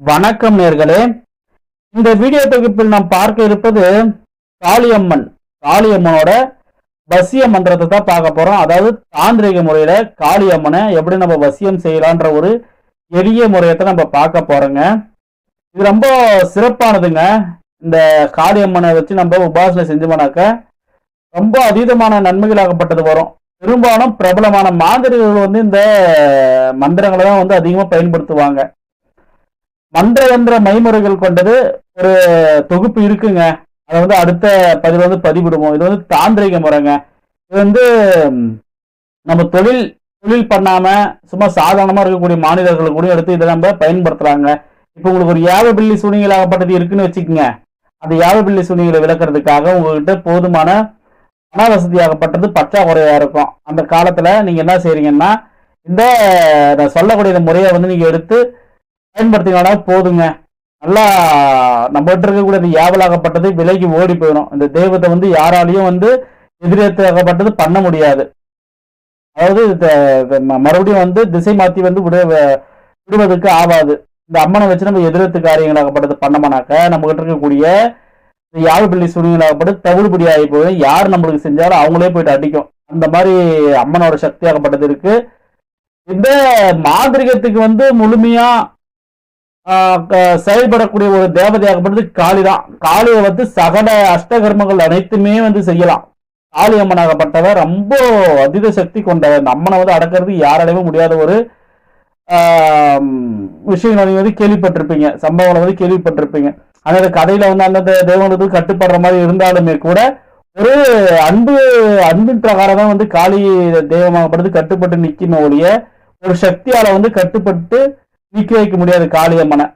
வணக்கம் நேர்களே. இந்த வீடியோ தொகுப்பில் நாம் பார்க்க இருப்பது காளியம்மன் காளியம்மனோட வசிய மந்திரத்தை தான் பார்க்க போறோம். அதாவது தாந்திரிக முறையில காளியம்மனை எப்படி நம்ம வசியம் செய்யலான்ற ஒரு எளிய முறையத்தை நம்ம பார்க்க போறோங்க. இது ரொம்ப சிறப்பானதுங்க. இந்த காளியம்மனை வச்சு நம்ம உபாசனை செஞ்சோம்னாக்க ரொம்ப அதீதமான நன்மைகளாகப்பட்டது வரும். பெரும்பாலும் பிரபலமான மாந்திரிகர்கள் வந்து இந்த மந்திரங்களை தான் வந்து அதிகமாக பயன்படுத்துவாங்க. மந்திர யந்திர மைமுறைகள் கொண்டது ஒரு தொகுப்பு இருக்குங்க. அதை வந்து அடுத்த பதிவு வந்து பதிவிடுவோம். இது வந்து தாந்திரிக முறைங்க. இது வந்து நம்ம தொழில் தொழில் பண்ணாம சும்மா சாதாரணமா இருக்கக்கூடிய மாநிலர்கள் கூட எடுத்து இதை நம்ம பயன்படுத்துறாங்க. இப்போ உங்களுக்கு ஒரு யாவ பில்லி சூனியலாகப்பட்டது இருக்குன்னு வச்சுக்கோங்க. அந்த யாவ பில்லி சூனியங்களை விளக்குறதுக்காக உங்ககிட்ட போதுமான பண வசதியாகப்பட்டது பற்றாக்குறையா இருக்கும். அந்த காலத்துல நீங்க என்ன செய்றீங்கன்னா இந்த நான் சொல்லக்கூடிய முறையை வந்து நீங்க எடுத்து பயன்படுத்தினா போதுங்க. நல்லா நம்மகிட்ட இருக்கக்கூடிய ஏவலாகப்பட்டது விலைக்கு ஓடி போயிடும் இந்த தெய்வத்தை வந்து யாராலையும் வந்து எதிரேற்றப்பட்டது பண்ண முடியாது. அதாவது மறுபடியும் வந்து திசை மாத்தி வந்து விட விடுவதற்கு ஆகாது. இந்த அம்மனை வச்சு நம்ம எதிர்த்து காரியங்களாகப்பட்டது பண்ணமானாக்க நம்ம கிட்ட இருக்கக்கூடிய இந்த யாழ் பிள்ளை தவிடுபடி ஆகி போய் யார் நம்மளுக்கு செஞ்சாலும் அவங்களே போயிட்டு அடிக்கும். அந்த மாதிரி அம்மனோட சக்தியாகப்பட்டது இருக்கு. இந்த மாந்திரிகத்துக்கு வந்து முழுமையா செயல்படக்கூடிய ஒரு தேவதையாகப்பட்டது காளி தான் காளியை வந்து சகல அஷ்டகர்மங்கள் அனைத்துமே வந்து செய்யலாம். காளி அம்மனாகப்பட்டவர் ரொம்ப அதீத சக்தி கொண்டவர். இந்த அம்மனை வந்து அடக்கிறது யாராலையும் முடியாத ஒரு விஷயங்கள் நீங்க வந்து கேள்விப்பட்டிருப்பீங்க. சம்பவங்களை வந்து கேள்விப்பட்டிருப்பீங்க. அந்த கதையில வந்து அந்தந்த தெய்வங்களுக்கு கட்டுப்படுற மாதிரி இருந்தாலுமே கூட ஒரு அன்பு அன்பின் பிரகாரம் தான் வந்து காளி தெய்வமாகப்படுது கட்டுப்பட்டு நிக்கணும் ஒழிய ஒரு சக்தியால வந்து கட்டுப்பட்டு நீக்கி வைக்க முடியாது காளியம்மனை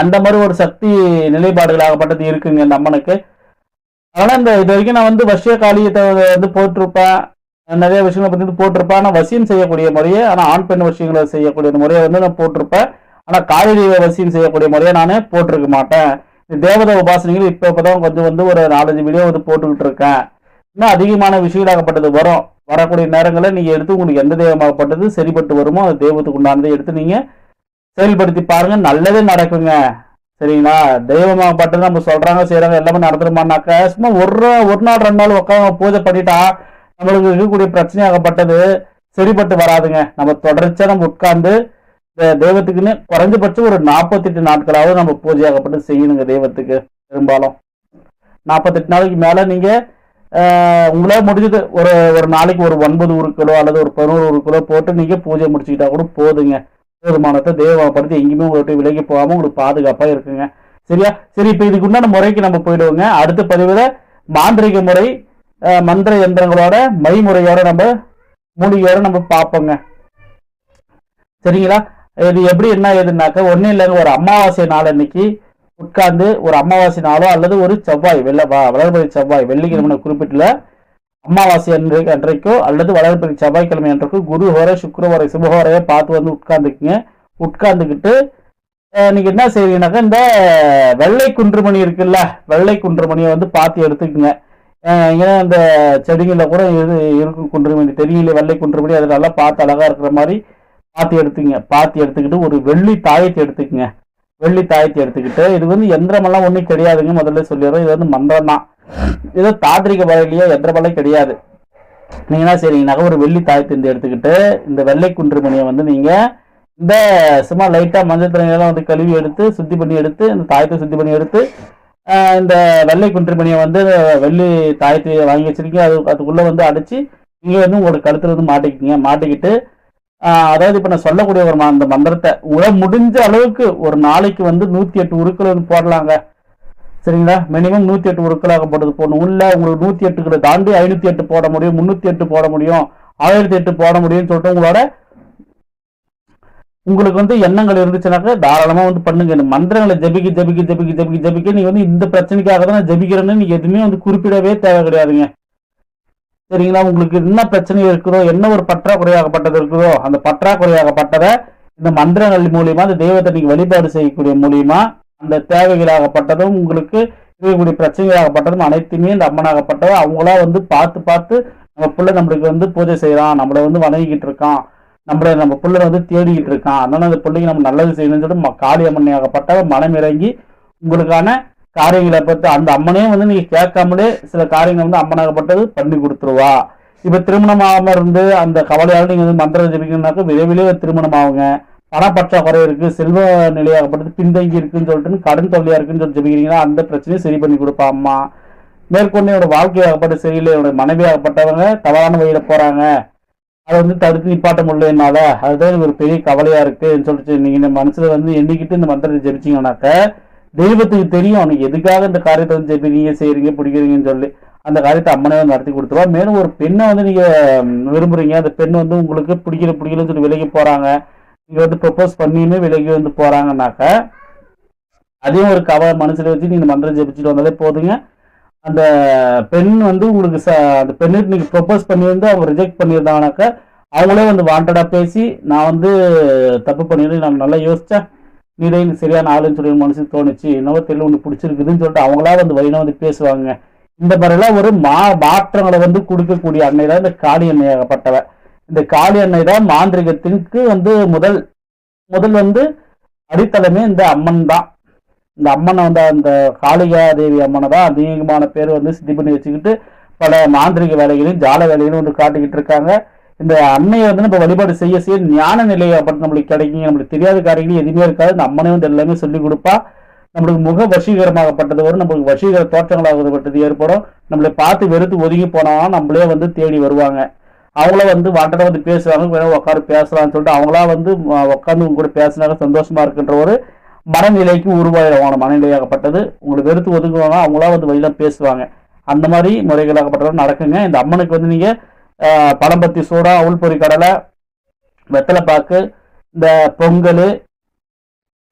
அந்த மாதிரி ஒரு சக்தி நிலைப்பாடுகளாகப்பட்டது இருக்குங்க இந்த அம்மனுக்கு. ஆனால் இந்த இது வரைக்கும் நான் வந்து வசிய காளியத்தை வந்து போட்டிருப்பேன். நிறைய விஷயங்களை பற்றி வந்து போட்டிருப்பேன். ஆனால் வசியம் செய்யக்கூடிய முறையே ஆனால் ஆண் பெண் விஷயங்களை செய்யக்கூடிய முறையை வந்து நான் போட்டிருப்பேன். ஆனால் காளி தெய்வ வசியம் செய்யக்கூடிய முறையை நானே போட்டிருக்க மாட்டேன். இந்த தேவதை உபாசனைகள் இப்போ தான் கொஞ்சம் வந்து ஒரு நாலஞ்சு வீடியோ வந்து போட்டுக்கிட்டு இருக்கேன். இன்னும் அதிகமான விஷயங்களாகப்பட்டது வரும். வரக்கூடிய நேரங்களில் நீங்க எடுத்து உங்களுக்கு எந்த தெய்வமாகப்பட்டது சரிப்பட்டு வருமோ அந்த தெய்வத்துக்கு உண்டானதை எடுத்து நீங்க செயல்படுத்தி பாருங்க. நல்லதே நடக்குங்க. சரிங்களா? தெய்வமாகப்பட்டது நம்ம சொல்றாங்க செய்யறாங்க எல்லாமே நடந்துருமானாக்கா சும்மா ஒரு ஒரு நாள் ரெண்டு நாள் உட்காந்து பூஜை பண்ணிட்டா நம்மளுக்கு இருக்கக்கூடிய பிரச்சனையாகப்பட்டது சரிப்பட்டு வராதுங்க. நம்ம தொடர்ச்சியா நம்ம உட்கார்ந்து இந்த தெய்வத்துக்குன்னு குறைஞ்சபட்சம் ஒரு நாற்பத்தெட்டு நாட்களாவது நம்ம பூஜையாகப்பட்டு செய்யணுங்க தெய்வத்துக்கு. பெரும்பாலும் நாற்பத்தெட்டு நாளைக்கு மேல நீங்க உங்களால் முடிஞ்சது ஒரு ஒரு நாளைக்கு ஒரு ஒன்பது உருக்களோ அல்லது ஒரு பதினோரு உருக்களோ போட்டு நீங்கள் பூஜை முடிச்சுக்கிட்டா கூட போதுங்க. போதுமானத்தை தேவப்படுத்தி எங்கேயுமே உங்கள்கிட்ட விலகி போகாமல் உங்களுக்கு பாதுகாப்பாக இருக்குங்க. சரியா? சரி இப்போ இதுக்கு உண்டான முறைக்கு நம்ம போயிடுவோங்க. அடுத்த பதிவில் மாந்திரிக முறை மந்திர எந்திரங்களோட மைமுறையோட நம்ம மூலிகையோட நம்ம பார்ப்போங்க. சரிங்களா? இது எப்படி என்ன ஏதுனாக்க ஒன்றும் இல்லைங்க. ஒரு அமாவாசை நாள் அன்னைக்கு உட்கார்ந்து ஒரு அமாவாசை நாளோ அல்லது ஒரு செவ்வாய் வெள்ள வளர்பிறை செவ்வாய் வெள்ளிக்கிழமை குறிப்பிட்டுள்ள அமாவாசை அன்று அன்றைக்கோ அல்லது வளர்பிறை செவ்வாய்க்கிழமை அன்றைக்கோ குரு ஹோரை சுக்கிரஹோரை சுபஹோரையை பார்த்து வந்து உட்கார்ந்துக்குங்க. உட்கார்ந்துக்கிட்டு அஹ், நீங்க என்ன செய்வீங்கன்னாக்கா இந்த வெள்ளை குன்றுமணி இருக்குல்ல வெள்ளை குன்றுமணியை வந்து பார்த்து எடுத்துக்குங்க. ஏன்னா இந்த செடிகளில் கூட இது இருக்கும் குன்றுமணி தெரியல வெள்ளை குன்றுமணி அது நல்லா பார்த்து அழகா இருக்கிற மாதிரி பார்த்து எடுத்துங்க பார்த்து எடுத்துக்கிட்டு ஒரு வெள்ளி தாயத்தை எடுத்துக்கங்க. வெள்ளி தாயத்தை எடுத்துக்கிட்டு இது வந்து எந்திரமெல்லாம் ஒன்றும் கிடையாதுங்க முதல்ல சொல்லிடுறோம் இது வந்து மந்திரம் தான் இது தாந்திரிக வகையிலேயே எந்திரமெல்லாம் கிடையாது. நீங்க என்ன செய்றீங்கன்னாக்கா ஒரு வெள்ளி தாயத்தை இருந்து எடுத்துக்கிட்டு இந்த வெள்ளை குன்றுமணியை வந்து நீங்க இந்த சும்மா லைட்டா மஞ்சள் தண்ணியெல்லாம் வந்து கழுவி எடுத்து சுத்தி பண்ணி எடுத்து இந்த தாயத்தை சுத்தி பண்ணி எடுத்து இந்த வெள்ளை குன்றுமணியை வந்து வெள்ளி தாயத்தை வாங்கி வச்சிருக்கீங்க. அது அதுக்குள்ள வந்து அடைச்சி நீங்க வந்து உங்களோட கழுத்துல வந்து மாட்டிக்கிங்க. மாட்டிக்கிட்டு அதாவது இப்ப நான் சொல்லக்கூடிய ஒரு அந்த மந்திரத்தை உங்களால் முடிஞ்ச அளவுக்கு ஒரு நாளைக்கு வந்து நூத்தி எட்டு உருக்கள் வந்து போடலாங்க. சரிங்களா? மினிமம் நூத்தி எட்டு உருக்களாக போடுறது போடணும். உள்ள உங்களுக்கு நூத்தி எட்டுகளை தாண்டி ஐநூத்தி எட்டு போட முடியும் முன்னூத்தி எட்டு போட முடியும் ஆயிரத்தி எட்டு போட முடியும்னு சொல்லிட்டு உங்களோட உங்களுக்கு வந்து எண்ணங்கள் இருந்துச்சுனாக்கா தாராளமா வந்து பண்ணுங்க. இந்த மந்திரங்களை ஜபிக்க ஜபிக்க ஜபிக்க ஜபிக்க ஜபிக்க நீங்க வந்து இந்த பிரச்சனைக்காக தான் நான் ஜபிக்கிறேன்னு நீங்க எதுவுமே வந்து குறிப்பிடவே தேவை கிடையாதுங்க. சரிங்களா? உங்களுக்கு என்ன பிரச்சனை இருக்குதோ என்ன ஒரு பற்றாக்குறையாகப்பட்டது இருக்குதோ அந்த பற்றாக்குறையாகப்பட்டதை இந்த மந்திரங்கள் மூலியமா அந்த தெய்வத்தை நீங்க வழிபாடு செய்யக்கூடிய மூலியமா அந்த தேவைகளாகப்பட்டதும் உங்களுக்கு இருக்கக்கூடிய பிரச்சனைகளாகப்பட்டதும் அனைத்துமே இந்த அம்மனாகப்பட்டதும் அவங்களா வந்து பார்த்து பார்த்து நம்ம பிள்ளை நம்மளுக்கு வந்து பூஜை செய்யறான். நம்மளை வந்து வணங்கிக்கிட்டு இருக்கான். நம்மள நம்ம பிள்ளை வந்து தேடிக்கிட்டு இருக்கான். அதனால அந்த பிள்ளைக்கு நம்ம நல்லது செய்யணும்னு சொல்லிட்டு ம- காளியம்மனையாகப்பட்ட மனம் இறங்கி உங்களுக்கான காரியங்களை பற்றி அந்த அம்மனே வந்து நீங்க கேட்காமலே சில காரியங்கள் வந்து அம்மனாகப்பட்டது பண்ணி கொடுத்துருவா. இப்ப திருமணம் ஆகாமல் இருந்து அந்த கவலையால நீங்க வந்து மந்திரம் ஜபிக்கணும்னாக்க விரைவிலே திருமணம் ஆகுங்க பணப்பற்றாக்குறை இருக்கு செல்வ நிலையாகப்பட்டது பின்தங்கி இருக்குன்னு சொல்லிட்டு கடன் தொல்லையா இருக்குன்னு சொல்லி ஜபிக்கிறீங்கன்னா அந்த பிரச்சனையும் சரி பண்ணி கொடுப்பா அம்மா. மேற்கொண்டு என்னோட வாழ்க்கையாகப்பட்ட சரியில்லை என்னோட மனைவியாகப்பட்டவங்க தவறான வழியில போறாங்க. அதை வந்து தடுத்து நிப்பாட்ட முடியல என்னால. அதுதான் எனக்கு ஒரு பெரிய கவலையா இருக்குன்னு சொல்லிட்டு நீங்க இந்த மனசுல வந்து எண்ணிக்கிட்டு இந்த மந்திரத்தை ஜெபிச்சீங்கன்னாக்க தெய்வத்துக்கு தெரியும். அவனுக்கு எதுக்காக இந்த காரியத்தை வந்து ஜெபிக்கிறீங்க செய்கிறீங்க பிடிக்கிறீங்கன்னு சொல்லி அந்த காரியத்தை அம்மனே வந்து நடத்தி கொடுத்துருவா. மேலும் ஒரு பெண்ணை வந்து நீங்க விரும்புகிறீங்க விரும்புறீங்க. அந்த பெண் வந்து உங்களுக்கு பிடிக்கல பிடிக்கலன்னு சொல்லி விலகி போறாங்க. நீங்க வந்து ப்ரப்போஸ் பண்ணியுமே விலகி வந்து போறாங்கன்னாக்க அதையும் ஒரு கவலை மனசுல வச்சு நீங்க மந்திரம் ஜெபிச்சுட்டு வந்தாலே போதுங்க. அந்த பெண் வந்து உங்களுக்கு ச அந்த பெண்ணுக்கு நீங்க ப்ரப்போஸ் பண்ணியிருந்து அவங்க ரிஜெக்ட் பண்ணியிருந்தாங்கனாக்கா அவங்களே வந்து வாண்டடா பேசி நான் வந்து தப்பு பண்ணிடுறேன் நான் நல்லா யோசிச்சேன் எனக்கு சரியான ஆளுன்னு சொல்லி மனசுக்கு தோணுச்சு என்னவோ தெரியல ஒன்று பிடிச்சிருக்குதுன்னு சொல்லிட்டு அவங்களா வந்து வழினா வந்து பேசுவாங்க. இந்த மாதிரிலாம் ஒரு மா மாற்றங்களை வந்து கொடுக்கக்கூடிய அன்னை தான் இந்த காளி அன்னையாகப்பட்டவ. இந்த காளி அன்னை தான் மாந்திரிகத்திற்கு வந்து முதல் முதல் வந்து அடித்தளமே இந்த அம்மன் தான். இந்த அம்மனை வந்து அந்த காளிகா தேவி அம்மனை தான் அதிகமான பேர் வந்து சித்தி பண்ணி வச்சுக்கிட்டு பல மாந்திரிக வேலைகளையும் ஜால வேலைகளையும் வந்து காட்டிக்கிட்டு இருக்காங்க. இந்த அன்னையை வந்து நம்ம வழிபாடு செய்ய செய்ய ஞான நிலை அப்படி நம்மளுக்கு கிடைக்குங்க. நம்மளுக்கு தெரியாத காரியங்கள் எதுவுமே இருக்காது. இந்த அம்மனை வந்து எல்லாமே சொல்லி கொடுப்பா. நம்மளுக்கு முக வசீகரமாகப்பட்டது வரும் நம்மளுக்கு வசீகர தோற்றங்களாகப்பட்டது ஏற்படும். நம்மளை பார்த்து வெறுத்து ஒதுங்கி போனாலும் நம்மளே வந்து தேடி வருவாங்க. அவங்கள வந்து வாட்டட வந்து பேசுவாங்க உட்காந்து பேசலாம்னு சொல்லிட்டு அவங்களா வந்து உட்காந்து உங்க கூட பேசினாங்க சந்தோஷமா இருக்குன்ற ஒரு மனநிலைக்கு உருவாயிடுவாங்க மனநிலையாகப்பட்டது. உங்களை வெறுத்து ஒதுங்குவாங்க. அவங்களா வந்து வழியில பேசுவாங்க. அந்த மாதிரி முறைகளாகப்பட்டது நடக்குங்க. இந்த அம்மனுக்கு வந்து நீங்கள் பழம்பத்தி சூடா உள்பொறி கடலை வெத்தலைப்பாக்கு இந்த பொங்கல்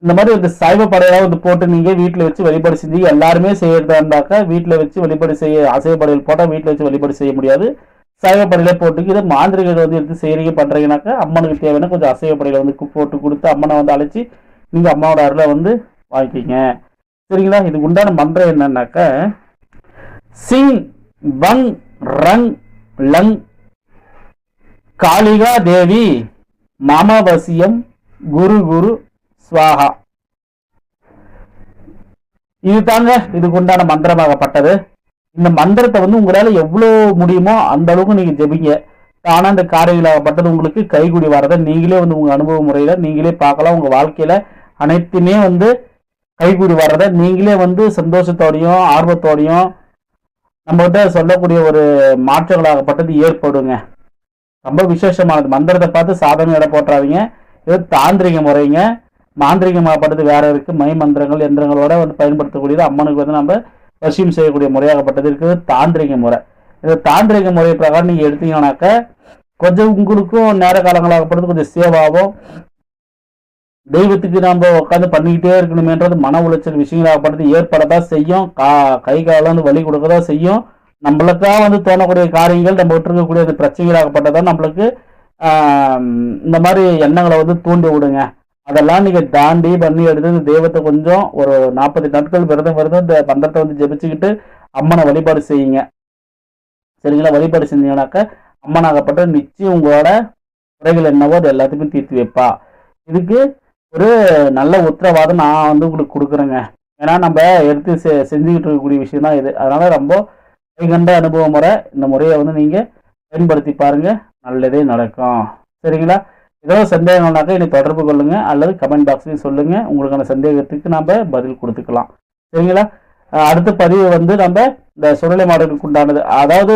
இந்த மாதிரி இந்த சைவ படையெல்லாம் வந்து போட்டு நீங்கள் வீட்டில் வச்சு வழிபாடு செஞ்சு எல்லாருமே செய்யறதா இருந்தாக்கா வீட்டில் வச்சு வழிபாடு செய்ய அசைவ படையல் போட்டால் வீட்டில் வச்சு வழிபாடு செய்ய முடியாது. சைவ படையில போட்டு இதை மாந்திரிகள் வந்து எடுத்து செய்கிறீங்க பண்ணுறீங்கனாக்கா அம்மனுக்கு தேவையான கொஞ்சம் அசைவ படையில வந்து போட்டு கொடுத்து அம்மனை வந்து அழைச்சி நீங்கள் அம்மாவோட அருளை வந்து வாங்கிக்கிங்க. சரிங்களா? இதுக்கு உண்டான மந்திரம் என்னன்னாக்கா சிங் வங் ரங் லங் காளிகா தேவி மாமாவசியம் குரு குரு ஸ்வாஹா இது தாங்க இதுக்கு உண்டான மந்திரமாகப்பட்டது. இந்த மந்திரத்தை வந்து உங்களால எவ்வளோ முடியுமோ அந்த அளவுக்கு நீங்க ஜெபிங்க. தானா இந்த காரியங்களாகப்பட்டது உங்களுக்கு கைகூடி வரதை நீங்களே வந்து உங்க அனுபவ முறையில நீங்களே பார்க்கலாம். உங்க வாழ்க்கையில அனைத்துமே வந்து கைகூடி வர்றதை நீங்களே வந்து சந்தோஷத்தோடையும் ஆர்வத்தோடையும் நம்மகிட்ட சொல்லக்கூடிய ஒரு மாற்றங்களாகப்பட்டது ஏற்படுங்க. ரொம்ப விசேஷமானது. மந்திரத்தை பார்த்து சாதனை இட போட்டுறாதீங்க. இது தாந்திரிக முறைங்க. மாந்திரிகமாகப்பட்டது வேற இருக்கு. மை மந்திரங்கள் எந்திரங்களோட வந்து பயன்படுத்தக்கூடியது அம்மனுக்கு வந்து நம்ம வசியம் செய்யக்கூடிய முறையாகப்பட்டது இருக்குது. தாந்திரிக முறை. இந்த தாந்திரிக முறை பிரகாரம் நீங்கள் எடுத்தீங்கன்னாக்க கொஞ்சம் உங்களுக்கும் நேர காலங்களாகப்பட்டது. கொஞ்சம் சேவாகும் தெய்வத்துக்கு நம்ம உட்காந்து பண்ணிக்கிட்டே இருக்கணுமேன்றது மன உளைச்சல் விஷயங்களாகப்பட்டது. ஏற்படதான் செய்யும். கா கை காலம் வந்து வலி கொடுக்கதான் செய்யும். நம்மளுக்கா வந்து தோணக்கூடிய காரியங்கள் நம்ம இருக்கக்கூடிய அந்த பிரச்சனைகளாகப்பட்டதான் நம்மளுக்கு இந்த மாதிரி எண்ணங்களை வந்து தூண்டி விடுங்க. அதெல்லாம் நீங்கள் தாண்டி பண்ணி எடுத்து இந்த தெய்வத்தை கொஞ்சம் ஒரு நாற்பது நாட்கள் விரதம் விரதம் இந்த மந்திரத்தை வந்து ஜெபிச்சுக்கிட்டு அம்மனை வழிபாடு செய்யுங்க. சரிங்களா? வழிபாடு செஞ்சீங்கன்னாக்க அம்மனாகப்பட்ட நிச்சயம் உங்களோட குறைகள் என்னவோ அது எல்லாத்தையுமே தீர்த்து வைப்பா. இதுக்கு ஒரு நல்ல உத்தரவாதம் நான் வந்து உங்களுக்கு கொடுக்குறேங்க. ஏன்னா நம்ம எடுத்து செ செஞ்சுக்கிட்டு இருக்கக்கூடிய விஷயம் தான் இது. அதனால ரொம்ப கைகண்ட அனுபவ முறை இந்த முறையை வந்து நீங்கள் பயன்படுத்தி பாருங்கள் நல்லதே நடக்கும். சரிங்களா? ஏதாவது சந்தேகம்னாக்கா என்னை தொடர்பு கொள்ளுங்கள் அல்லது கமெண்ட் பாக்ஸ்லையும் சொல்லுங்கள் உங்களுக்கான சந்தேகத்துக்கு நம்ம பதில் கொடுத்துக்கலாம். சரிங்களா? அடுத்த பதிவு வந்து நம்ம இந்த சுடலை மாடலுக்கு உண்டானது அதாவது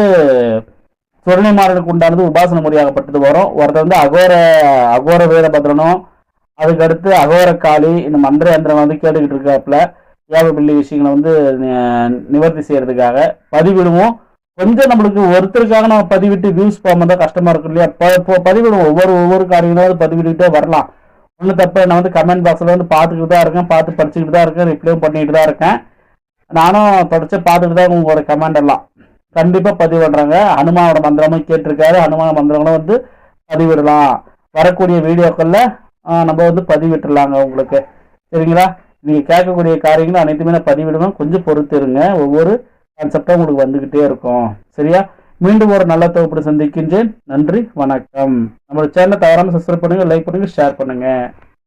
சுடலை மாடலுக்கு உண்டானது உபாசன முறையாகப்பட்டது வரும். ஒருத்தர் வந்து அகோர அகோர வீரபத்ரனும் அதுக்கு அடுத்து அகோர காளி இந்த மந்திர யந்திரம் வந்து கேட்டுக்கிட்டு இருக்காப்புல. ஏழு விஷயங்களை வந்து நிவர்த்தி செய்யறதுக்காக பதிவிடுவோம். கொஞ்சம் நம்மளுக்கு ஒருத்தருக்காக நம்ம பதிவிட்டு வியூஸ் போகாம தான் கஷ்டமா இருக்கும் இல்லையா? ப- இப்போ பதிவிடுவோம். ஒவ்வொரு ஒவ்வொரு காரியங்களும் பதிவிட்டுக்கிட்டே வரலாம். ஒன்றும் தப்பு நான் வந்து கமெண்ட் பாக்ஸில் வந்து பார்த்துக்கிட்டு தான் இருக்கேன். பார்த்து படிச்சுக்கிட்டு தான் இருக்கேன். ரிப்ளையும் பண்ணிக்கிட்டு தான் இருக்கேன். நானும் தொடர்ச்சி பார்த்துட்டு தான் உங்களோட கமெண்ட் எல்லாம். கண்டிப்பாக பதிவு பண்ணுறாங்க ஹனுமானோட மந்திரமும் கேட்டிருக்காரு. ஹனுமான மந்திரங்களும் வந்து பதிவிடலாம். வரக்கூடிய வீடியோக்களில் நம்ம வந்து பதிவிட்டுடலாங்க உங்களுக்கு. சரிங்களா? நீங்கள் கேட்கக்கூடிய காரியங்கள் அனைத்துமே நான் பதிவிடுவேன். கொஞ்சம் பொறுத்திருங்க ஒவ்வொரு கான்செப்டாக உங்களுக்கு வந்துக்கிட்டே இருக்கும். சரியா? மீண்டும் ஒரு நல்ல தொகுப்பு சந்திக்கின்றேன். நன்றி வணக்கம். நம்மளோட சேனலை தவறாமல் சப்ஸ்கிரைப் பண்ணுங்கள் லைக் பண்ணுங்கள் ஷேர் பண்ணுங்கள்